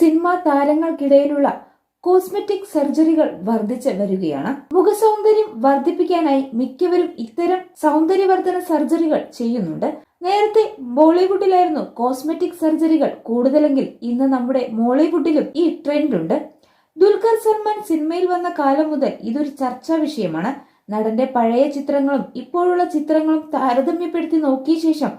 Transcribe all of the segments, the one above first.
Cinema താരങ്ങൾക്കിടയിലുള്ള cosmetic സർജറികൾ വർദ്ധിച്ചു വരികയാണ്. മുഖസൗന്ദര്യം വർദ്ധിപ്പിക്കാനായി മിക്കവരും ഇത്തരം സൗന്ദര്യവർദ്ധന സർജറികൾ ചെയ്യുന്നുണ്ട്. നേരത്തെ ബോളിവുഡിലായിരുന്നു കോസ്മെറ്റിക് സർജറികൾ കൂടുതലെങ്കിൽ ഇന്ന് നമ്മുടെ മോളിവുഡിലും ഈ ട്രെൻഡ് ഉണ്ട് ദുൽഖർ സൽമാൻ സിനിമയിൽ വന്ന കാലം മുതൽ ഇതൊരു ചർച്ചാ വിഷയമാണ്. നടന്റെ പഴയ ചിത്രങ്ങളും ഇപ്പോഴുള്ള ചിത്രങ്ങളും താരതമ്യപ്പെടുത്തി നോക്കിയ ശേഷം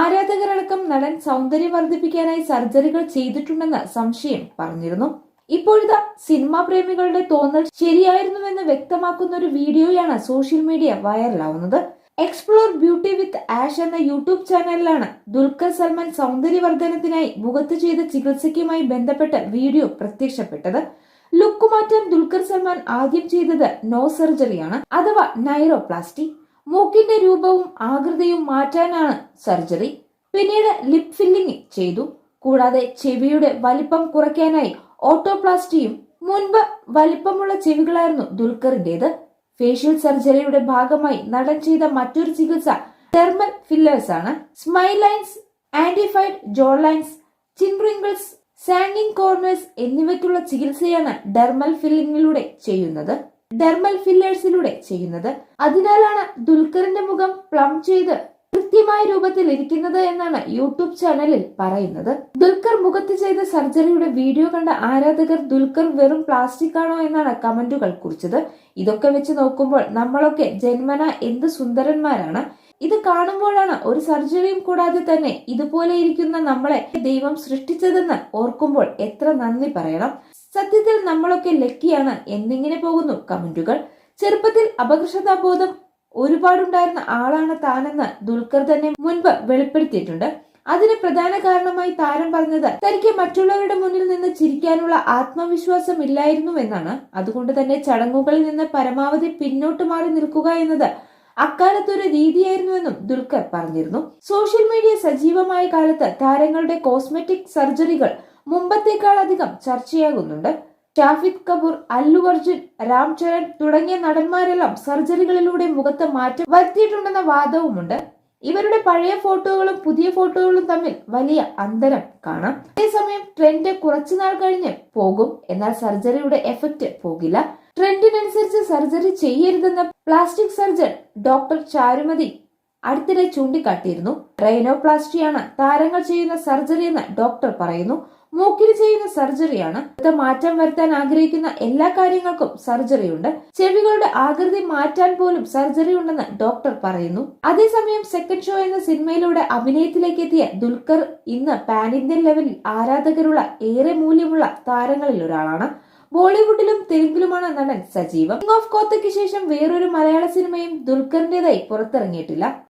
ആരാധകരടക്കം നടൻ സൗന്ദര്യം വർദ്ധിപ്പിക്കാനായി സർജറികൾ ചെയ്തിട്ടുണ്ടെന്ന് സംശയം പറഞ്ഞിരുന്നു. ഇപ്പോഴിതാ സിനിമാ പ്രേമികളുടെ തോന്നൽ ശരിയായിരുന്നുവെന്ന് വ്യക്തമാക്കുന്ന ഒരു വീഡിയോയാണ് സോഷ്യൽ മീഡിയ വൈറലാവുന്നത്. എക്സ്പ്ലോർ ബ്യൂട്ടി വിത്ത് ആഷ് എന്ന യൂട്യൂബ് ചാനലിലാണ് ദുൽഖർ സൽമാൻ സൗന്ദര്യവർദ്ധനത്തിനായി മുഖത്ത് ചെയ്ത ചികിത്സയ്ക്കുമായി ബന്ധപ്പെട്ട വീഡിയോ പ്രത്യക്ഷപ്പെട്ടത്. ലുക്ക് മാറ്റാൻ ദുൽഖർ സൽമാൻ ആദ്യം ചെയ്തത് നോ സർജറിയാണ് അഥവാ നൈറോപ്ലാസ്റ്റി. മൂക്കിന്റെ രൂപവും ആകൃതിയും മാറ്റാനാണ് സർജറി. പിന്നീട് ലിപ് ഫില്ലിംഗ് ചെയ്തു. കൂടാതെ ചെവിയുടെ വലിപ്പം കുറയ്ക്കാനായി ഓട്ടോപ്ലാസ്റ്റിയും മുൻപ് വലിപ്പമുള്ള ചെവികളായിരുന്നു ദുൽഖറിന്റേത്. ഫേഷ്യൽ സർജറിയുടെ ഭാഗമായി നടൻ ചെയ്ത മറ്റൊരു ചികിത്സ തെർമൽ ഫില്ലേഴ്സ് ആണ് സ്മൈൽ ലൈൻസ് ആന്റിഫൈഡ് ജോ ലൈൻസ് ചിൻ റിങ്കിൾസ് സാൻഡിങ് കോർണേഴ്സ് എന്നിവയ്ക്കുള്ള ചികിത്സയാണ് ഡെർമൽ ഫില്ലിങ്ങിലൂടെ ചെയ്യുന്നത്. ഡെർമൽ ഫില്ലേഴ്സിലൂടെ ചെയ്യുന്നത്. അതിനാലാണ് ദുൽഖറിന്റെ മുഖം പ്ലം ചെയ്ത് കൃത്യമായ രൂപത്തിൽ ഇരിക്കുന്നത് എന്നാണ് യൂട്യൂബ് ചാനലിൽ പറയുന്നത്. ദുൽഖർ മുഖത്ത് ചെയ്ത സർജറിയുടെ വീഡിയോ കണ്ട ആരാധകർ ദുൽഖർ വെറും പ്ലാസ്റ്റിക് ആണോ എന്നാണ് കമന്റുകൾ കുറിച്ചത്. ഇതൊക്കെ വെച്ച് നോക്കുമ്പോൾ നമ്മളൊക്കെ ജന്മന എന്ത് സുന്ദരന്മാരാണ്. ഇത് കാണുമ്പോഴാണ് ഒരു സർജറിയും കൂടാതെ തന്നെ ഇതുപോലെ ഇരിക്കുന്ന നമ്മളെ ദൈവം സൃഷ്ടിച്ചതെന്ന് ഓർക്കുമ്പോൾ എത്ര നന്ദി പറയണം. സത്യത്തിൽ നമ്മളൊക്കെ ലക്കിയാണ് എന്നിങ്ങനെ പോകുന്നു കമന്റുകൾ. ചെറുപ്പത്തിൽ അപകർഷതാബോധം ഒരുപാടുണ്ടായിരുന്ന ആളാണ് താനെന്ന് ദുൽഖർ തന്നെ മുൻപ് വെളിപ്പെടുത്തിയിട്ടുണ്ട്. അതിന് പ്രധാന കാരണമായി താരം പറഞ്ഞത് തനിക്ക് മറ്റുള്ളവരുടെ മുന്നിൽ നിന്ന് ചിരിക്കാനുള്ള ആത്മവിശ്വാസം ഇല്ലായിരുന്നു എന്നാണ്. അതുകൊണ്ട് തന്നെ ചടങ്ങുകളിൽ നിന്ന് പരമാവധി പിന്നോട്ട് മാറി നിൽക്കുക എന്നത് അക്കാലത്തൊരു രീതിയായിരുന്നുവെന്നും ദുൽഖർ പറഞ്ഞിരുന്നു. സോഷ്യൽ മീഡിയ സജീവമായ കാലത്ത് താരങ്ങളുടെ കോസ്മെറ്റിക് സർജറികൾ മുമ്പത്തേക്കാൾ അധികം ചർച്ചയാകുന്നുണ്ട്. ഷാഫിദ് കപൂർ അല്ലു അർജുൻ രാം ചരൺ തുടങ്ങിയ നടന്മാരെല്ലാം സർജറികളിലൂടെ മുഖത്ത് മാറ്റം വരുത്തിയിട്ടുണ്ടെന്ന വാദവുമുണ്ട്. ഇവരുടെ പഴയ ഫോട്ടോകളും പുതിയ ഫോട്ടോകളും തമ്മിൽ വലിയ അന്തരം കാണാം. അതേസമയം ട്രെൻഡ് കുറച്ചുനാൾ കഴിഞ്ഞ് പോകും. എന്നാൽ സർജറിയുടെ എഫക്റ്റ് പോകില്ല. ട്രെൻഡിനനുസരിച്ച് സർജറി ചെയ്യരുതെന്ന പ്ലാസ്റ്റിക് സർജൻ ഡോക്ടർ ചാരുമതി അടുത്തിടെ ചൂണ്ടിക്കാട്ടിയിരുന്നു. റൈനോപ്ലാസ്റ്റിയാണ് താരങ്ങൾ ചെയ്യുന്ന സർജറി എന്ന് ഡോക്ടർ പറയുന്നു. മൂക്കിൽ ചെയ്യുന്ന സർജറിയാണ്. മാറ്റം വരുത്താൻ ആഗ്രഹിക്കുന്ന എല്ലാ കാര്യങ്ങൾക്കും സർജറിയുണ്ട്. ചെവികളുടെ ആകൃതി മാറ്റാൻ പോലും സർജറി ഉണ്ടെന്ന് ഡോക്ടർ പറയുന്നു. അതേസമയം സെക്കൻഡ് ഷോ എന്ന സിനിമയിലൂടെ അഭിനയത്തിലേക്ക് എത്തിയ ദുൽഖർ ഇന്ന് പാൻ ഇന്ത്യൻ ലെവലിൽ ആരാധകരുള്ള ഏറെ മൂല്യമുള്ള താരങ്ങളിൽ ഒരാളാണ്. ബോളിവുഡിലും തെലുങ്കിലുമാണ് നടൻ സജീവം. കിങ് ഓഫ് കോത്തയ്ക്ക് ശേഷം വേറൊരു മലയാള സിനിമയും ദുൽഖറിന്റേതായി പുറത്തിറങ്ങിയിട്ടില്ല.